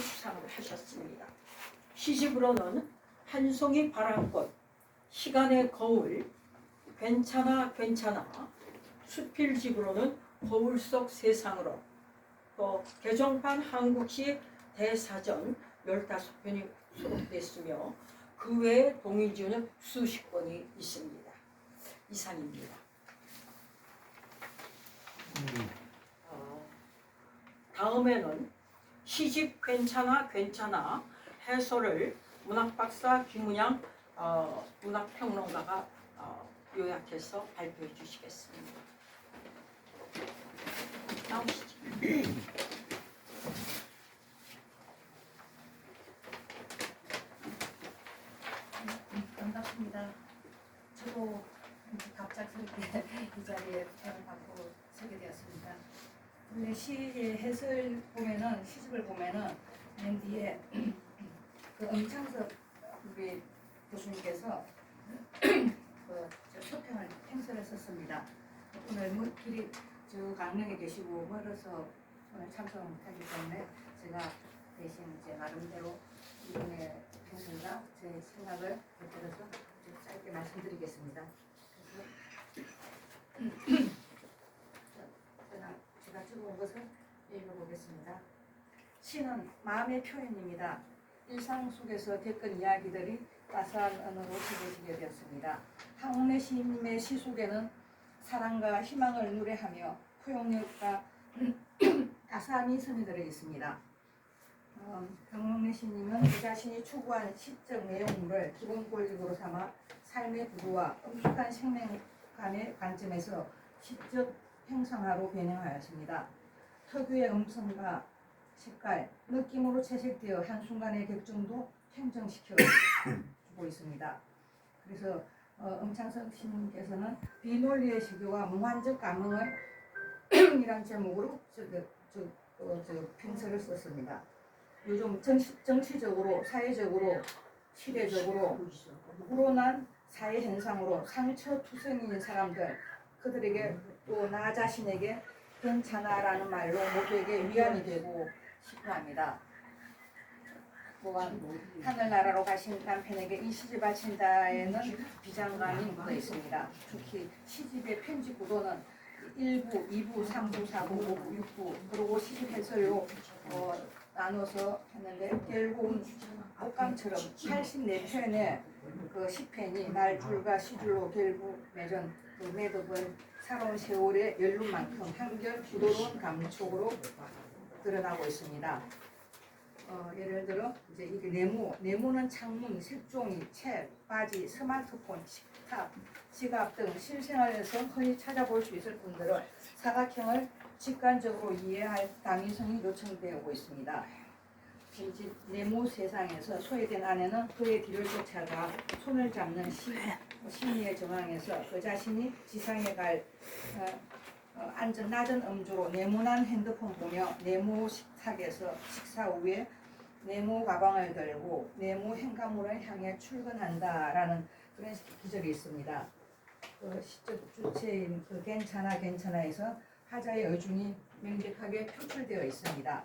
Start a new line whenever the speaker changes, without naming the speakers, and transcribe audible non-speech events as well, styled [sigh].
수상을 하셨습니다. 시집으로는 한 송이 바람꽃, 시간의 거울, 괜찮아 괜찮아, 수필집으로는 거울 속 세상으로, 또 개정판 한국시 대사전 15편이 수록됐으며 그 외에 동의지는 수십 권이 있습니다. 이상입니다. 어, 다음에는 시집 괜찮아 괜찮아 해설을 문학박사 김은양 어, 문학평론가가 어, 요약해서 발표해 주시겠습니다. 나오시죠.
반갑습니다. 저도 갑작스럽게 [laughs] 이 자리에 부탁을 받고 서게 되었습니다. 원래 시의 해설 보면은 시집을 보면은 맨 뒤에 [clears throat] 그 엄창섭 우리 교수님께서 [clears throat] 그저 소평을 행설을 썼습니다. 오늘 뭐 길이 저 강릉에 계시고 멀어서 오늘 참석을 못하기 때문에 제가 대신 제 나름대로 이번에 평소나 제 생각을 곁들여서 좀 짧게 말씀드리겠습니다. [clears throat] 그래서 제가, 제가 적어온 것을 읽어보겠습니다. 시는 마음의 표현입니다. 일상 속에서 겪은 이야기들이 따스한 언어로 전해지게 되었습니다. 황옥래 시인님의 시 속에는 사랑과 희망을 노래하며 포용력과 [clears throat] 따스함이 스며들어 있습니다. 어, 강홍래 시인님은 그 자신이 추구한 시적 내용물을 기본 권력으로 삼아 삶의 부부와 엄숙한 생명감의 관점에서 시적 형상화로 변형하였습니다. 특유의 음성과 색깔, 느낌으로 채색되어 한순간의 격정도 형정시켜 [coughs] 주고 있습니다. 그래서 어, 엄창석 시인께서는 비논리의 시교와 무한적 감흥을 [coughs] 이란 제목으로 저, 저, 저, 어, 저 평서를 썼습니다. 요즘 정치, 정치 적으로, 사회적으로, 시대적으로 우러난 사회 현상으로 상처 투성인 사람들 그들에게 또 나 자신에게 괜찮아라는 말로 모두에게 위안이 되고 싶어합니다. 또한 하늘나라로 가신 남편에게 이 시집 바친다에는 비장감이 묻어 있습니다. 특히 시집의 편집 구도는 1부, 2부, 3부, 4부, 5부, 6부 그리고 시집 해설로 어, 나눠서 했는데 결국은 옷감처럼 84편의 그 시편이 날줄과 시줄로 결국 맺은 그 매듭은 살아온 세월의 연륜만큼 한결 부드러운 감촉으로 드러나고 있습니다. 어, 예를 들어 이제 이게 네모, 네모는 창문, 색종이, 책, 바지, 스마트폰, 식탁, 지갑 등 실생활에서 흔히 찾아볼 수 있을 뿐더러 사각형을 직관적으로 이해할 당위성이 요청되고 있습니다. 이제 네모 세상에서 소외된 아내는 그의 뒤를 쫓아가 손을 잡는 시, 심리의 정황에서 그 자신이 지상에 갈 어, 어, 앉은 낮은 음주로 네모난 핸드폰 보며 네모 식탁에서 식사 후에 네모 가방을 들고 네모 행가물을 향해 출근한다라는 그런 기적이 있습니다. 그 시적 주체인 그 괜찮아 괜찮아에서 하자의 의중이 명백하게 표출되어 있습니다.